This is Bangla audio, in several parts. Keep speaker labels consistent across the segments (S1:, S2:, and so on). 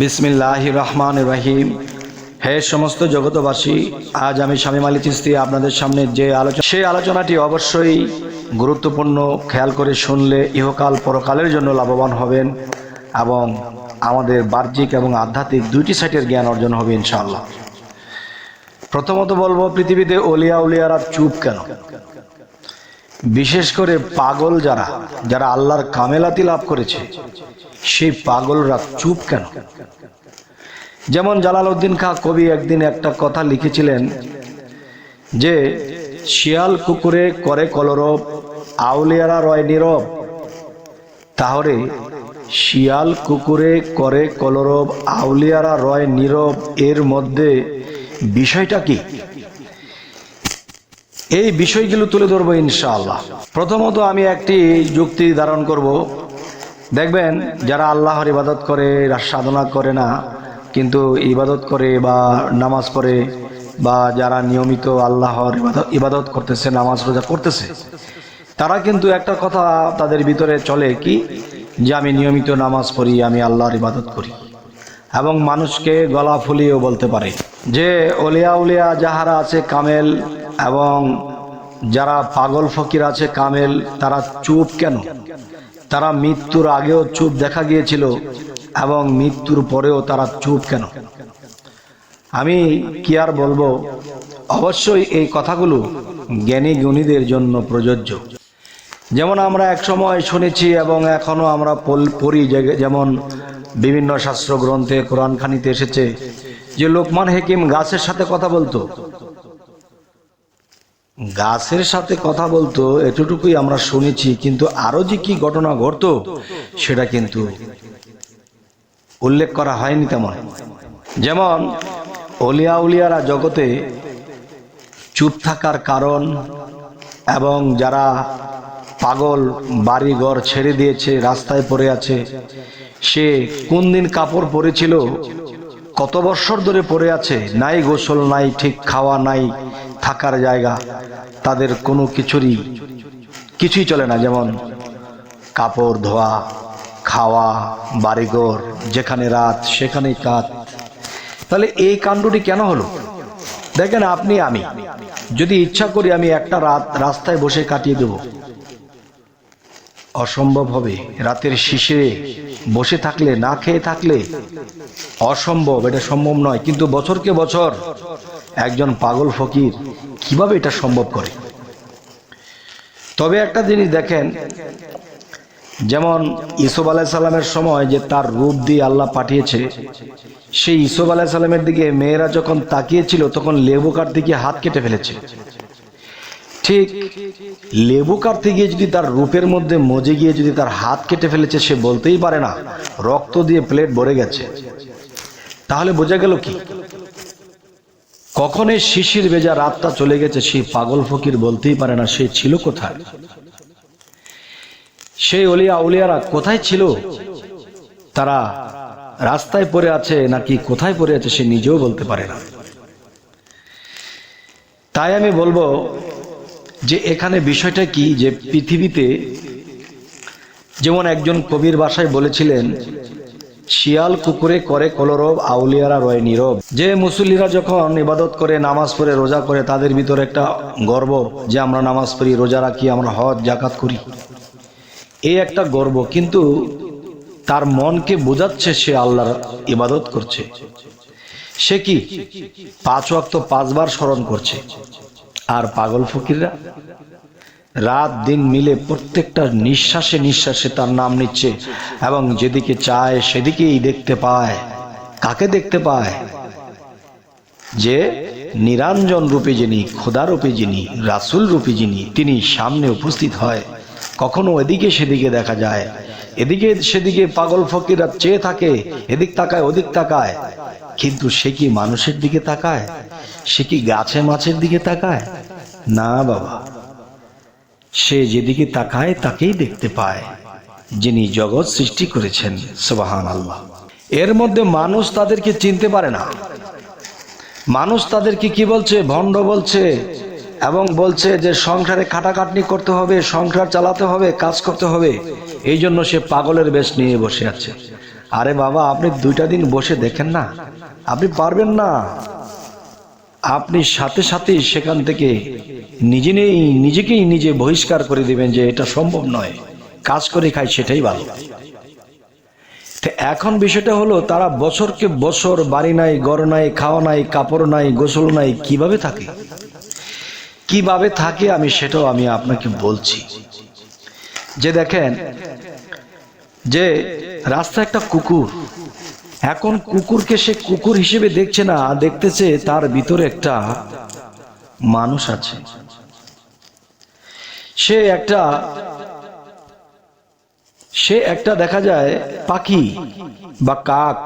S1: বিসমিল্লাহ রহমান রাহিম হে সমস্ত জগতবাসী, আজ আমি স্বামী মালি চিস্তি আপনাদের সামনে যে আলোচনা সেই আলোচনাটি অবশ্যই গুরুত্বপূর্ণ খেয়াল করে শুনলে ইহকাল পরকালের জন্য লাভবান হবেন এবং আমাদের বাহ্যিক এবং আধ্যাত্মিক দুইটি সাইটের জ্ঞান অর্জন হবে ইনশাআল্লাহ। প্রথমত বলব, পৃথিবীতে অলিয়া উলিয়ারা চুপ কেন? বিশেষ করে পাগল যারা যারা আল্লাহর কামেলাতি লাভ করেছে। সেই পাগলরা চুপ কেন? যেমন জালালউদ্দিন খাঁ কবি একদিন একটা কথা লিখেছিলেন যে, শিয়াল কুকুরে করে কলরব, আউলিয়ারা রয় নীরব। তাহলে, শিয়াল কুকুরে করে কলরব, আউলিয়ারা রয় নীরব। এর মধ্যে বিষয়টা কি? এই বিষয়গুলো তুলে ধরবো ইনশাআল্লাহ। প্রথমত আমি একটি যুক্তি ধারণ করব। দেখবেন, যারা আল্লাহর ইবাদত করে সাধনা করে না, কিন্তু ইবাদত করে বা নামাজ পড়ে, বা যারা নিয়মিত আল্লাহর ইবাদত করতেছে, নামাজ রোজা করতেছে, তারা কিন্তু একটা কথা তাদের ভিতরে চলে কি? যে আমি নিয়মিত নামাজ পড়ি, আমি আল্লাহর ইবাদত করি। এবং মানুষকে গলা ফুলিয়েও বলতে পারে যে, অলিয়া উলিয়া যাহারা আছে কামেল এবং যারা পাগল ফকির আছে কামেল, তারা চুপ কেন? তারা মৃত্যুর আগেও চুপ দেখা গিয়েছিল এবং মৃত্যুর পরেও তারা চুপ কেন? আমি কি আর বলব? অবশ্যই এই কথাগুলো জ্ঞানী গুণীদের জন্য প্রযোজ্য। যেমন আমরা এক সময় শুনেছি এবং এখনও আমরা পড়ি যেমন বিভিন্ন শাস্ত্র গ্রন্থে কোরআন খানিতে এসেছে যে লোকমান হেকিম গাছের সাথে কথা বলতো। গাছের সাথে কথা বলতো, এতটুকুই আমরা শুনেছি, কিন্তু আরও যে কি ঘটনা ঘটতো, সেটা কিন্তু উল্লেখ করা হয়নি তেমন। যেমন, অলিয়া উলিয়ারা জগতে চুপ থাকার কারণ এবং যারা পাগল বাড়ি ঘর ছেড়ে দিয়েছে, রাস্তায় পড়ে আছে, সে কোন দিন কাপড় পরেছিল, কত বৎসর ধরে পড়ে আছে, নাই গোসল, নাই ঠিক খাওয়া, নাই থাকার জায়গা তাদের কোনো কিছুরই, কিছুই চলে না। যেমন কাপড় ধোয়া, খাওয়া, বাড়িঘর, যেখানে রাত সেখানে কাত। তাহলে এই কাণ্ডটি কেন হলো? দেখেন, আপনি, আমি। যদি ইচ্ছা করি আমি একটা রাত রাস্তায় বসে কাটিয়ে দেব। অসম্ভব হবে। রাতের শিশিরে বসে থাকলে, না খেয়ে থাকলে অসম্ভব, এটা সম্ভব নয়। কিন্তু বছরকে বছর একজন পাগল ফকির কীভাবে এটা সম্ভব করে? তবে একটা জিনিস দেখেন, যেমন ইসুফ আলাহ সাল্লামের সময় যে তার রূপ দিয়ে আল্লাহ পাঠিয়েছে, সেই ইসুফ আলাহ সাল্লামের দিকে মেয়েরা যখন তাকিয়েছিল, তখন লেবু কাটতে গিয়ে হাত কেটে ফেলেছে। ঠিক। লেবু কাটতে গিয়ে যদি তার রূপের মধ্যে মজে গিয়ে যদি তার হাত কেটে ফেলেছে, সে বলতেই পারে না, রক্ত দিয়ে প্লেট ভরে গেছে। তাহলে বোঝা গেল কি? কখন শিশির ভেজা রাতটা চলে গেছে, সেই পাগল ফকির বলতেই পারে না সে ছিল কোথায়। সেই অলিয়া উলিয়ারা কোথায় ছিল? তারা রাস্তায় পড়ে আছে নাকি কোথায় পড়ে আছে সে নিজেও বলতে পারে না। তাই আমি বলব যে এখানে বিষয়টা কি? যে পৃথিবীতে যেমন একজন কবির বাসায় বলেছিলেন, শিয়াল কুকুরে করে কলরব, আউলিয়ারা রয় নীরব। যে মুসল্লিরা যখন ইবাদত করে, নামাজ পড়ে, রোজা করে, তাদের ভিতরে একটা গর্ব যে আমরা নামাজ পড়ি, রোজা রাখি, আমরা হজ, জাকাত করি। এই একটা গর্ব, কিন্তু তার মনকে বোঝাচ্ছে সে আল্লাহর ইবাদত করছে। সে কি? পাঁচ ওয়াক্ত পাঁচবার স্মরণ করছে। আর পাগল ফকিররা? রাত দিন মিলে প্রত্যেকটা নিঃশ্বাসে নিঃশ্বাসে তার নাম নিচ্ছে এবং যেদিকে চায় সেদিকেই দেখতে পায়। কাকে দেখতে পায়? যে নিরঞ্জন রূপে যিনি, খোদা রূপে যিনি, রাসুল রূপে যিনি, তিনি সামনে উপস্থিত হয়। কখনো এদিকে সেদিকে দেখা যায়। এদিকে সেদিকে পাগল ফকিরা চেয়ে থাকে, এদিক তাকায়, ওদিক তাকায়। কিন্তু সে কি মানুষের দিকে তাকায়? সে কি গাছে মাছের দিকে তাকায়? না, বাবা। সে যেদিকে তাকায়, তাকেই দেখতে পায়, যিনি জগৎ সৃষ্টি করেছেন সুবাহান আল্লাহ এর মধ্যে মানুষ তাদেরকে চিনতে পারে না। মানুষ তাদেরকে কি বলছে? ভণ্ড বলছে, এবং বলছে যে সংসারে খাটাখাটনি করতে হবে, সংসার চালাতে হবে, কাজ করতে হবে। এই জন্য সে পাগলের বেশ নিয়ে বসে আছে। আরে বাবা, আপনি দুইটা দিন বসে দেখেন না। আপনি পারবেন না। আপনি সাথে সাথেই সেখান থেকে নিজে নেই, নিজেকেই নিজে বহিষ্কার করে দিবেন যে এটা সম্ভব নয়। কাজ করে খাই, সেটাই ভালো। এখন বিষয়টা হলো, তারা বছরকে বছর বাড়ি নাই গড় নাই, খাওয়া নাই, কাপড় নাই, গোসল নাই, কীভাবে থাকে? কীভাবে থাকে আমি সেটাও আমি আপনাকে বলছি। যে দেখেন যে রাস্তা একটা কুকুর। এখন কুকুরকে সে কুকুর হিসেবে দেখছে না, দেখতেছে তার ভিতরে একটা মানুষ আছে। সে একটা সে একটা দেখা যায় পাখি বা কাক।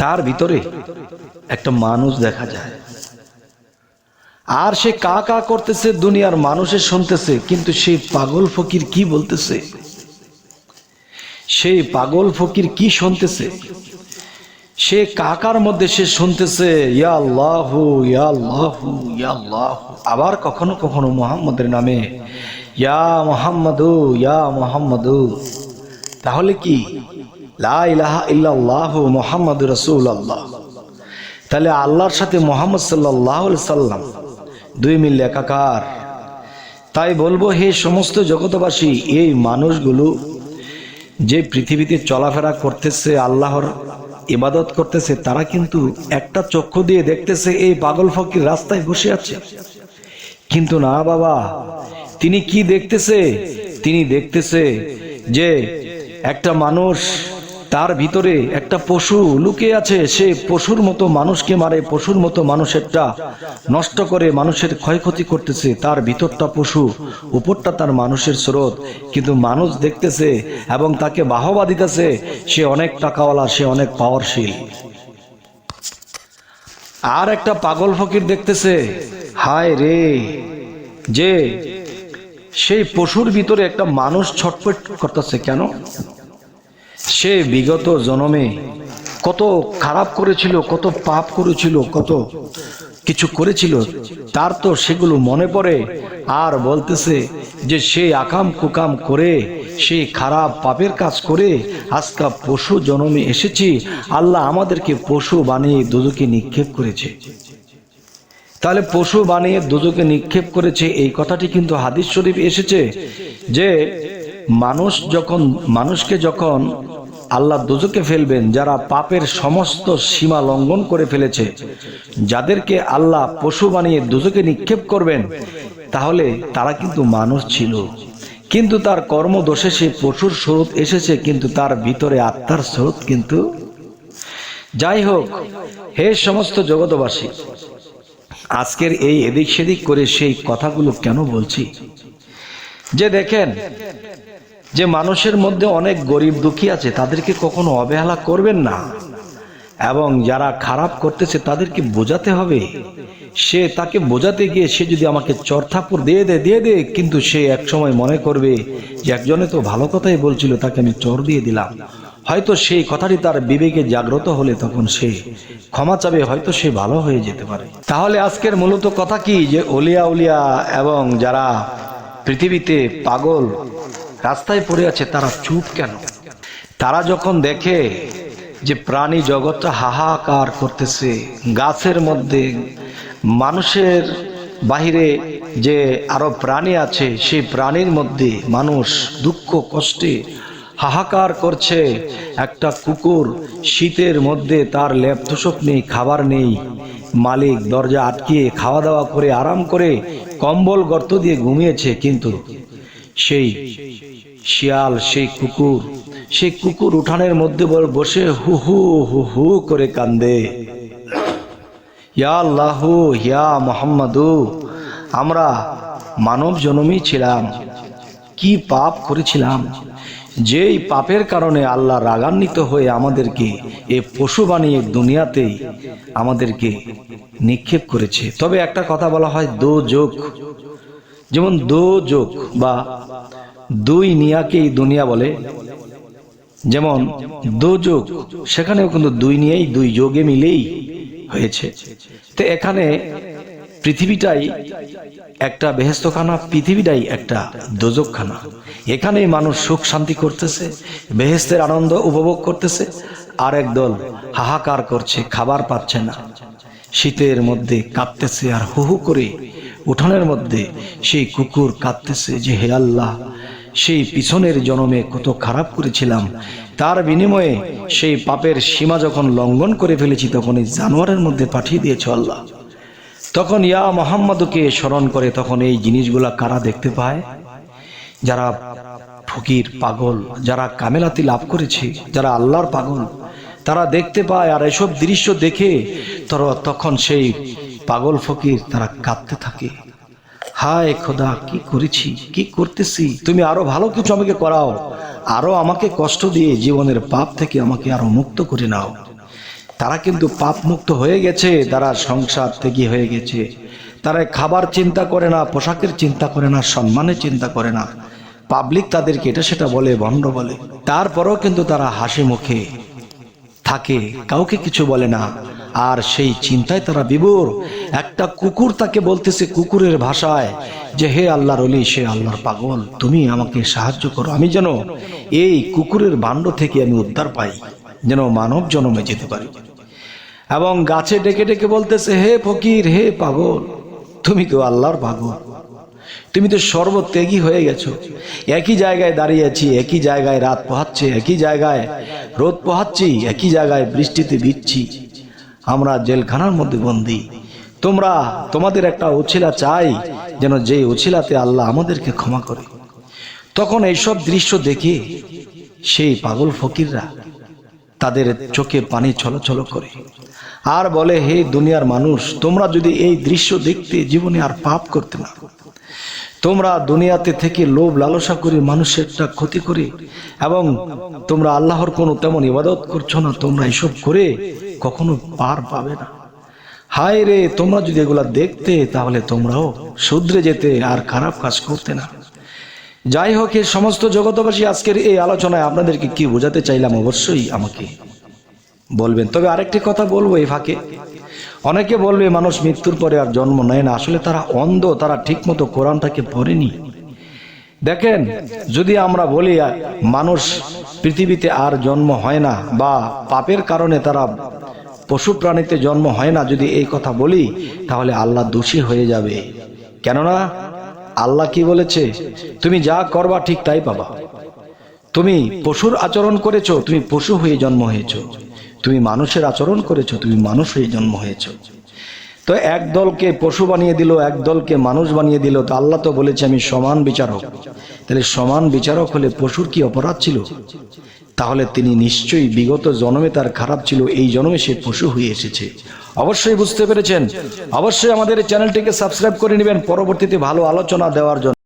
S1: তার ভিতরে একটা মানুষ দেখা যায়। আর সে কা কা করতেছে, দুনিয়ার মানুষের শুনতেছে, কিন্তু সেই পাগল ফকির কি বলতেছে? সেই পাগল ফকির কি শুনতেছে? সে কাকার মধ্যে সে শুনতেছে, ইয়া আল্লাহ ইয়া আল্লাহ ইয়া আল্লাহ। আবার কখনো কখনো মোহাম্মদের নামে, ইয়া মোহাম্মদু ইয়া মোহাম্মদু। তাহলে কি? লা ইলাহা ইল্লাল্লাহু মোহাম্মদ রসুল আল্লাহ তাহলে আল্লাহর সাথে মোহাম্মদ সাল্লাহ সাল্লাম দুই মিল একাকার। তাই বলব, হে সমস্ত জগতবাসী এই মানুষগুলো যে পৃথিবীতে চলাফেরা করতেছে, আল্লাহর ইবাদত করতেছে, তারা কিন্তু একটা চক্ষু দিয়ে দেখতেছে এই পাগল ফকির রাস্তায় বসে আছে। কিন্তু না বাবা, তিনি কি দেখতেছে? তিনি দেখতেছে যে একটা মানুষ তার ভিতরে একটা পশু লুকিয়ে আছে। সে পশুর মতো মানুষকে মারে, পশুর মতো মানুষেরটা নষ্ট করে মানুষের ক্ষয়ক্ষতি করতেছে। তার ভিতরটা পশু, উপরটা তার মানুষের স্রোত। কিন্তু মানুষ দেখতেছে এবং তাকে বাহবা দিতেছে, সে অনেক টাকাওয়ালা, সে অনেক পাওয়ারশীল। আর একটা পাগল ফকির দেখতেছে, হায় রে! যে সেই পশুর ভিতরে একটা মানুষ ছটপট করতেছে কেন? সে বিগত জনমে কত খারাপ করেছিল, কত পাপ করেছিল, কত কিছু করেছিল, তার তো সেগুলো মনে পড়ে আর বলতেছে যে সে আকাম কুকাম করে সেই খারাপ পাপের কাজ করে, আজকা পশু জনমে এসেছি, আল্লাহ আমাদেরকে পশু বানিয়ে দুদুকে নিক্ষেপ করেছে। তাহলে পশু বানিয়ে দুজকে নিক্ষেপ করেছে, এই কথাটি কিন্তু হাদিস শরীফ এসেছে যে মানুষ যখন, মানুষকে যখন আল্লাহ দুজকে ফেলবেন, যারা পাপের সমস্ত সীমা লঙ্ঘন করে ফেলেছে, যাদেরকে আল্লাহ পশু বানিয়ে দুজকে নিক্ষেপ করবেন, তাহলে তারা কিন্তু মানুষ ছিল। কিন্তু তার কর্মদোষে সে পশুর স্রোত এসেছে, কিন্তু তার ভিতরে আত্মার স্রোত কিন্তু যাই হোক, হে সমস্ত জগতবাসী আজকের এই এদিক সেদিক করে সেই কথাগুলো কেন বলছি? যে দেখেন যে মানুষের মধ্যে অনেক গরিব দুঃখী আছে, তাদেরকে কখনো অবহেলা করবেন না। এবং যারা খারাপ করতেছে, তাদেরকে বোঝাতে হবে। সে তাকে বোঝাতে গিয়ে সে যদি আমাকে চরথাপুর দিয়ে দে দিয়ে দে কিন্তু সে এক সময় মনে করবে যে একজনে তো ভালো কথাই বলছিল, তাকে আমি চর দিয়ে দিলাম। হয়তো সেই কথাটি তার বিবেকে জাগ্রত হলে তখন সে ক্ষমা চাবে, হয়তো সে ভালো হয়ে যেতে পারে। তাহলে আজকের মূলত কথা কি? যে অলিয়া উলিয়া এবং যারা পৃথিবীতে পাগল রাস্তায় পড়ে আছে, তারা চুপ কেন? তারা যখন দেখে যে প্রাণী জগৎটা হাহাকার করতেছে, গাছের মধ্যে মানুষের বাহিরে যে আরও প্রাণী আছে, সেই প্রাণীর মধ্যে মানুষ দুঃখ, কষ্টে হাহাকার করছে। একটা কুকুর শীতের মধ্যে তার লেপ তোষক নেই, খাবার নেই, মালিক দরজা আটকিয়ে খাওয়া দাওয়া করে, আরাম করে কম্বল গর্ত দিয়ে ঘুমিয়েছে, কিন্তু সেই শিয়াল, সেই কুকুর সেই কুকুর উঠানের মধ্যে বসে হু হু হু হু করে কান্দে। ইয়া আল্লাহু, ইয়া মোহাম্মদু, আমরা মানব জনমই ছিলাম। কি পাপ করেছিলাম? যেই পাপের কারণে আল্লাহ রাগান্বিত হয়ে আমাদেরকে এ পশু বানিয়ে দুনিয়াতে আমাদেরকে নিক্ষেপ করেছে। তবে একটা কথা বলা হয় দো যোগ যেমন দো যোগ বা দুই নিয়াকেই দুনিয়া বলে। যেমন দোযোগ সেখানেও কিন্তু দুই নিয়েই, দুই যোগে মিলেই হয়েছে। তো এখানে পৃথিবীটাই একটা বেহেস্তখানা পৃথিবীটাই একটা দোজকখানা এখানেই মানুষ সুখ শান্তি করতেছে বেহেস্তের আনন্দ উপভোগ করতেছে আর একদল হাহাকার করছে, খাবার পাচ্ছে না। শীতের মধ্যে কাঁদতেছে আর হু হু করে, উঠানের মধ্যে সেই কুকুর কাঁদতেছে যে, হে আল্লাহ সেই পিছনের জনমে কত খারাপ করেছিলাম। তার বিনিময়ে সেই পাপের সীমা যখন লঙ্ঘন করে ফেলেছি তখন এই জানোয়ারের মধ্যে পাঠিয়ে দিয়েছ আল্লাহ। তখন ইয়া মোহাম্মদকে স্মরণ করে তখন এই জিনিসগুলা কারা দেখতে পায়? যারা ফকির, পাগল, যারা কামেলাতি লাভ করেছে, যারা আল্লাহর পাগল, তারা দেখতে পায় আর এসব দৃশ্য দেখে তখন সেই পাগল ফকির তারা কাঁদতে থাকে। হায় খোদা, কি করেছি? কি করতেছি? তুমি আরও ভালো কিছু আমাকে করাও। আরও আমাকে কষ্ট দিয়ে জীবনের পাপ থেকে আমাকে আরও মুক্ত করে নাও। তারা কিন্তু পাপ মুক্ত হয়ে গেছে, তারা সংসার থেকে হয়ে গেছে। তারা খাবার চিন্তা করে না, পোশাকের চিন্তা করে না, সম্মানের চিন্তা করে না। পাবলিক তাদেরকে এটা সেটা বলে, ভণ্ড বলে। তারপরেও কিন্তু তারা হাসি মুখে থাকে, কাউকে কিছু বলে না। আর সেই চিন্তায় তারা বিভোর একটা কুকুর তাকে বলতেছে কুকুরের ভাষায় যে, হে আল্লাহর অলি সে আল্লাহর পাগল, তুমি আমাকে সাহায্য করো। আমি যেন এই কুকুরের ভাণ্ড থেকে আমি উদ্ধার পাই, যেন মানব জন্মে যেতে পারি। এবং গাছে ডেকে ডেকে বলতেছে, হে ফকির, হে পাগল, তুমি তো আল্লাহর পাগল। তুমি তো সর্বত্যাগী হয়ে গেছো। একই জায়গায় দাঁড়িয়ে আছি, একই জায়গায় রাত পোহাচ্ছে, একই জায়গায় রোদ পোহাচ্ছি, একই জায়গায় বৃষ্টিতে ভিজছি। আমরা জেলখানার মধ্যে বন্দি। তোমরা তোমাদের একটা উছিলা চাই, যেন যে উছিলাতে আল্লাহ আমাদেরকে ক্ষমা করে। তখন এইসব দৃশ্য দেখে সেই পাগল ফকিররা তাদের চোখে পানি ছলছল করে। আর বলে, হে দুনিয়ার মানুষ, তোমরা যদি এই দৃশ্য দেখতে জীবনে আর পাপ করতে না তোমরা দুনিয়াতে থেকে লোভ লালসা করে মানুষেরটা ক্ষতি করে এবং তোমরা আল্লাহর কোনো তেমন ইবাদত করছ না, তোমরা এসব করে কখনো পার পাবে না। হায় রে, তোমরা যদি এগুলা দেখতে, তাহলে তোমরাও শুধরে যেতে আর খারাপ কাজ করতে না। যাই হোক এই সমস্ত জগতবাসী আজকের এই আলোচনায় আপনাদেরকে কি বোঝাতে চাইলাম অবশ্যই আমাকে বলবেন। তবে আরেকটি কথা বলব এই ফাঁকে। অনেকে বলবে, মানুষ মৃত্যুর পরে আর জন্ম নেয় না। আসলে তারা অন্ধ, তারা ঠিকমতো কোরআনটাকে পড়েনি। দেখেন, যদি আমরা বলি, মানুষ পৃথিবীতে আর জন্ম হয় না বা পাপের কারণে তারা পশু প্রাণীতে জন্ম হয় না, যদি এই কথা বলি, তাহলে আল্লাহ দোষী হয়ে যাবে। কেননা, আল্লাহ কি বলেছে? তুমি যা করবা ঠিক তাই পাবা। তুমি পশুর আচরণ করেছ, তুমি পশু হয়ে জন্ম হয়েছো। তুমি মানুষের আচরণ করেছ, তুমি মানুষ হয়ে জন্ম হয়েছো। তো এক দলকে পশু বানিয়ে দিল, এক দলকে মানুষ বানিয়ে দিল। তো আল্লাহ তো বলেছে, আমি সমান বিচারক। তাহলে সমান বিচারক হলে পশুর কি অপরাধ ছিল? তাহলে তিনি নিশ্চয়ই বিগত জন্মে তার খারাপ ছিল, এই জন্মে সে পশু হয়ে এসেছে। অবশ্যই বুঝতে পেরেছেন। অবশ্যই আমাদের চ্যানেলটিকে সাবস্ক্রাইব করে নেবেন। পরবর্তীতে ভালো আলোচনা দেওয়ার জন্য